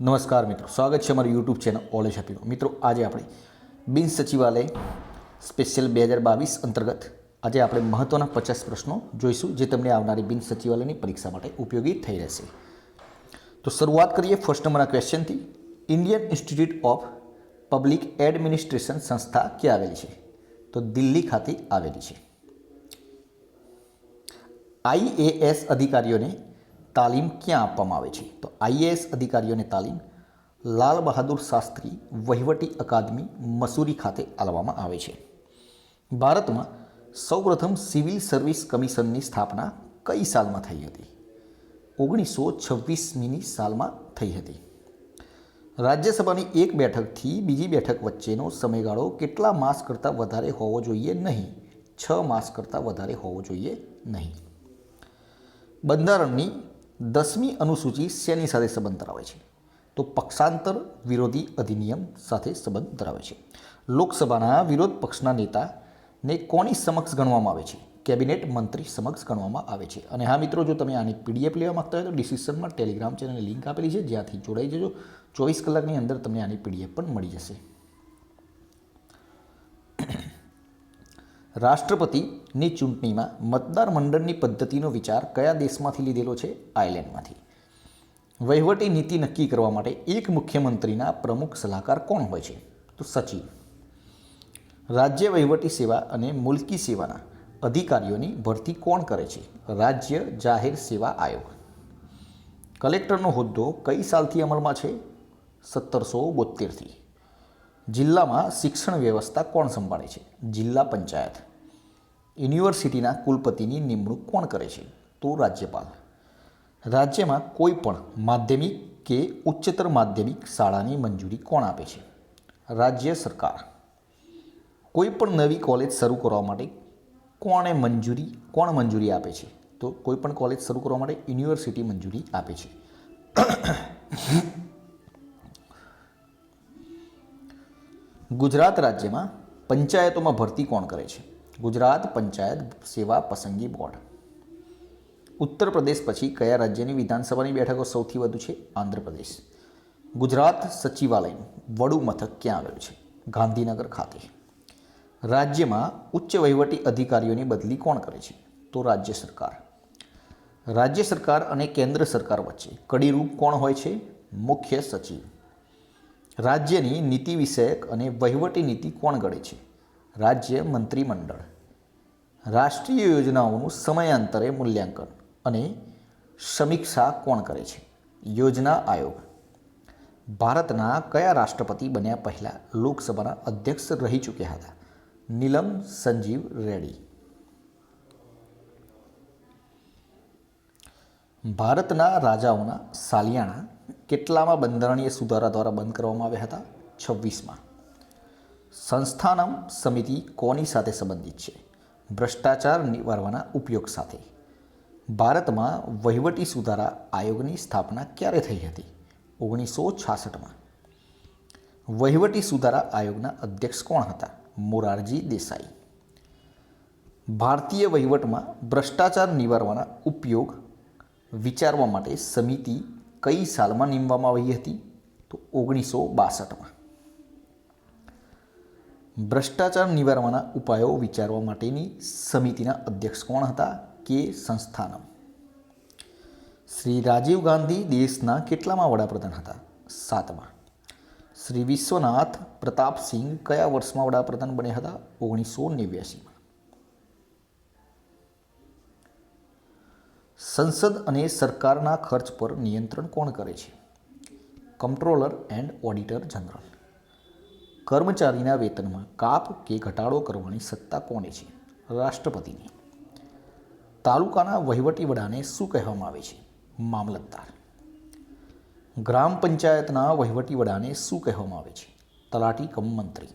નમસ્કાર મિત્રો, સ્વાગત છે અમારી યુટ્યુબ ચેનલ ઓલેજ હેપીમાં મિત્રો, આજે આપણે બિન સચિવાલય સ્પેશિયલ બે હજાર બાવીસ અંતર્ગત આજે આપણે મહત્ત્વના પચાસ પ્રશ્નો જોઈશું જે તમને આવનારી બિન સચિવાલયની પરીક્ષા માટે ઉપયોગી થઈ રહેશે. તો શરૂઆત કરીએ ફર્સ્ટ નંબરના ક્વેશ્ચનથી Indian Institute of Public Administration સંસ્થા ક્યાં આવેલી છે? તો દિલ્હી ખાતે આવેલી છે. આઈએએસ અધિકારીઓને તાલીમ ક્યાં આપવામાં આવે છે? તો આઈએએસ અધિકારીઓને તાલીમ, લાલ બહાદુર શાસ્ત્રી વહીવટી અકાદમી મસૂરી ખાતે આપવામાં આવે છે. ભારતમાં સૌપ્રથમ સિવિલ સર્વિસ કમિશનની સ્થાપના કઈ સાલમાં થઈ હતી? ઓગણીસો છવ્વીસમીની સાલમાં થઈ હતી. રાજ્યસભાની એક બેઠકથી બીજી બેઠક વચ્ચેનો સમયગાળો કેટલા માસ કરતાં વધારે હોવો જોઈએ નહીં? છ માસ કરતાં વધારે હોવો જોઈએ નહીં. બંધારણની દસમી અનુસૂચિ શેની સાથે સંબંધ ધરાવે છે? તો પક્ષાંતર વિરોધી અધિનિયમ સાથે સંબંધ ધરાવે છે. લોકસભાના વિરોધ પક્ષના નેતાને કોની સમક્ષ ગણવામાં આવે છે? કેબિનેટ મંત્રી સમક્ષ ગણવામાં આવે છે. અને હા મિત્રો, જો તમે આની પીડીએફ લેવા માગતા હોય તો ડિસિશનમાં ટેલિગ્રામ ચેનલની લિંક આપેલી છે. જ્યાંથી જોડાઈ જજો. ચોવીસ કલાકની અંદર તમને આની પીડીએફ પણ મળી જશે. રાષ્ટ્રપતિની ચૂંટણીમાં મતદાર મંડળની પદ્ધતિનો વિચાર કયા દેશમાંથી લીધેલો છે? આયર્લેન્ડમાંથી. વહીવટી નીતિ નક્કી કરવા માટે એક મુખ્યમંત્રીના પ્રમુખ સલાહકાર કોણ હોય છે? તો સચિવ રાજ્ય વહીવટી સેવા અને મુલકી સેવાના અધિકારીઓની ભરતી કોણ કરે છે? રાજ્ય જાહેર સેવા આયોગ. કલેક્ટરનો હોદ્દો કઈ સાલથી અમલમાં છે? સત્તરસો બોતેરથી જિલ્લામાં શિક્ષણ વ્યવસ્થા કોણ સંભાળે છે? જિલ્લા પંચાયત. યુનિવર્સિટીના કુલપતિની નિમણૂક કોણ કરે છે? તો રાજ્યપાલ. રાજ્યમાં કોઈ પણ માધ્યમિક કે ઉચ્ચતર માધ્યમિક શાળાની મંજૂરી કોણ આપે છે? રાજ્ય સરકાર. કોઈ પણ નવી કોલેજ શરૂ કરવા માટે કોણે મંજૂરી, કોણ મંજૂરી આપે છે? તો કોઈ પણ કોલેજ શરૂ કરવા માટે યુનિવર્સિટી મંજૂરી આપે છે. ગુજરાત રાજ્યમાં પંચાયતોમાં ભરતી કોણ કરે છે? ગુજરાત પંચાયત સેવા પસંદગી બોર્ડ. ઉત્તર પ્રદેશ પછી કયા રાજ્યની વિધાનસભાની બેઠકો સૌથી વધુ છે? આંધ્રપ્રદેશ ગુજરાત સચિવાલયનું વડુ મથક ક્યાં આવેલું છે? ગાંધીનગર ખાતે. રાજ્યમાં ઉચ્ચ વહીવટી અધિકારીઓની બદલી કોણ કરે છે? તો રાજ્ય સરકાર. રાજ્ય સરકાર અને કેન્દ્ર સરકાર વચ્ચે કડીરૂપ કોણ હોય છે? મુખ્ય સચિવ. રાજ્યની નીતિ વિષયક અને વહીવટી નીતિ કોણ ઘડે છે? રાજ્ય મંત્રીમંડળ. રાષ્ટ્રીય યોજનાઓનું સમયાંતરે મૂલ્યાંકન અને સમીક્ષા કોણ કરે છે? યોજના આયોગ. ભારતના કયા રાષ્ટ્રપતિ બન્યા પહેલાં લોકસભાના અધ્યક્ષ રહી ચૂક્યા હતા? નીલમ સંજીવ રેડ્ડી. ભારતના રાજાઓના સાલિયાણા કેટલામાં બંધારણીય સુધારા દ્વારા બંધ કરવામાં આવ્યા હતા? છવ્વીસમાં. સંસ્થાનમ સમિતિ કોની સાથે સંબંધિત છે? ભ્રષ્ટાચાર નિવારવાના ઉપયોગ સાથે. ભારતમાં વહીવટી સુધારા આયોગની સ્થાપના ક્યારે થઈ હતી? ઓગણીસો છાસઠમાં. વહીવટી સુધારા આયોગના અધ્યક્ષ કોણ હતા? મોરારજી દેસાઈ. ભારતીય વહીવટમાં ભ્રષ્ટાચાર નિવારવાના ઉપયોગ વિચારવા માટે સમિતિ કઈ સાલમાં નીમવામાં આવી હતી? તો ઓગણીસો બાસઠમાં. ભ્રષ્ટાચાર નિવારવાના ઉપાયો વિચારવા માટેની સમિતિના અધ્યક્ષ કોણ હતા? કે સંસ્થાનમ શ્રી રાજીવ ગાંધી દેશના કેટલામાં વડાપ્રધાન હતા? સાતમા. શ્રી વિશ્વનાથ પ્રતાપસિંહ કયા વર્ષમાં વડાપ્રધાન બન્યા હતા? ઓગણીસો નેવ્યાસીમાં. સંસદ અને સરકારના ખર્ચ પર નિયંત્રણ કોણ કરે છે? Controller and Auditor General. કર્મચારીના વેતનમાં કાપ કે ઘટાડો કરવાની સત્તા કોને છે? રાષ્ટ્રપતિની. તાલુકાના વહીવટી વડાને શું કહેવામાં આવે છે? મામલતદાર. ગ્રામ પંચાયતના વહીવટી વડાને શું કહેવામાં આવે છે? તલાટી કમ મંત્રી.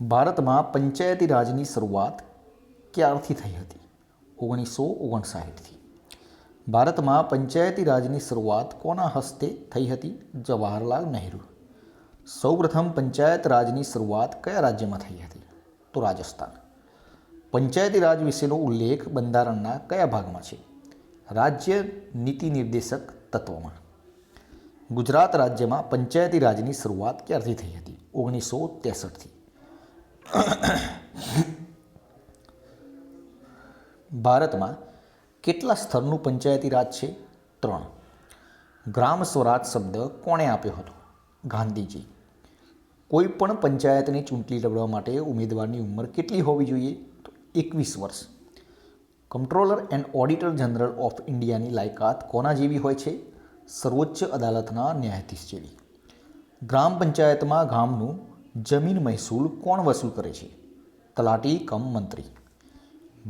ભારતમાં પંચાયતી રાજની શરૂઆત ક્યારથી થઈ હતી? ઓગણીસો ઓગણસાઠથી. ભારતમાં પંચાયતી રાજની શરૂઆત કોના હસ્તે થઈ હતી? જવાહરલાલ નહેરુ. સૌપ્રથમ પંચાયત રાજની શરૂઆત કયા રાજ્યમાં થઈ હતી? તો રાજસ્થાન. પંચાયતી રાજ વિશેનો ઉલ્લેખ બંધારણના કયા ભાગમાં છે? રાજ્ય નીતિ નિર્દેશક તત્વમાં. ગુજરાત રાજ્યમાં પંચાયતી રાજની શરૂઆત ક્યારથી થઈ હતી? ઓગણીસો ત્રેસઠથી. ભારતમાં કેટલા સ્તરનું પંચાયતી રાજ છે? ત્રણ. ગ્રામ સ્વરાજ શબ્દ કોણે આપ્યો હતો? ગાંધીજી. કોઈ પણ પંચાયતની ચૂંટણી લડવા માટે ઉમેદવારની ઉંમર કેટલી હોવી જોઈએ? તો એકવીસ વર્ષ. Controller and Auditor General of ઇન્ડિયાની લાયકાત કોના જેવી હોય છે? સર્વોચ્ચ અદાલતના ન્યાયાધીશ જેવી. ગ્રામ પંચાયતમાં ગામનું જમીન મહેસૂલ કોણ વસૂલ કરે છે? તલાટી કમ મંત્રી.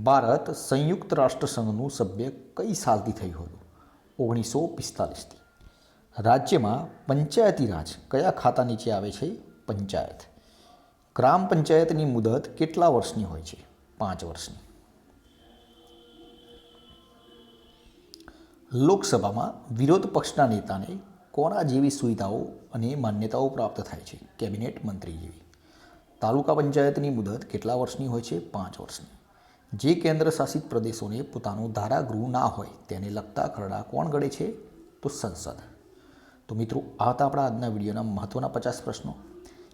ભારત સંયુક્ત રાષ્ટ્રસંઘનું સભ્ય કઈ સાલથી થયું હતું? ઓગણીસો પિસ્તાલીસથી. રાજ્યમાં પંચાયતી રાજ કયા ખાતા નીચે આવે છે? પંચાયત. ગ્રામ પંચાયતની મુદત કેટલા વર્ષની હોય છે? પાંચ વર્ષની. લોકસભામાં વિરોધ પક્ષના નેતાને કોના જેવી સુવિધાઓ અને માન્યતાઓ પ્રાપ્ત થાય છે? કેબિનેટ મંત્રી જેવી. તાલુકા પંચાયતની મુદત કેટલા વર્ષની હોય છે? પાંચ વર્ષની. જે કેન્દ્ર શાસિત પ્રદેશોને પોતાનું ધારાગૃહ ના હોય તેને લગતા ખરડા કોણ ઘડે છે? તો સંસદ. તો મિત્રો, આ હતા આપણા આજના વિડીયોના મહત્ત્વના પચાસ પ્રશ્નો.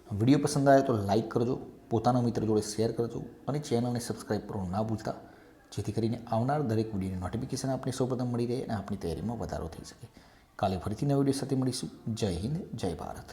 વીડિયો પસંદ આવે તો લાઇક કરજો, પોતાના મિત્ર જોડે શેર કરજો અને ચેનલને સબસ્ક્રાઈબ કરવાનું ના ભૂલતા, જેથી કરીને આવનાર દરેક વિડીયોની નોટિફિકેશન આપને સૌપ્રથમ મળી રહે અને આપણી તૈયારીમાં વધારો થઈ શકે. કાલે ફરીથી નવા વીડિયો સાથે મળીશું. જય હિન્દ, જય ભારત.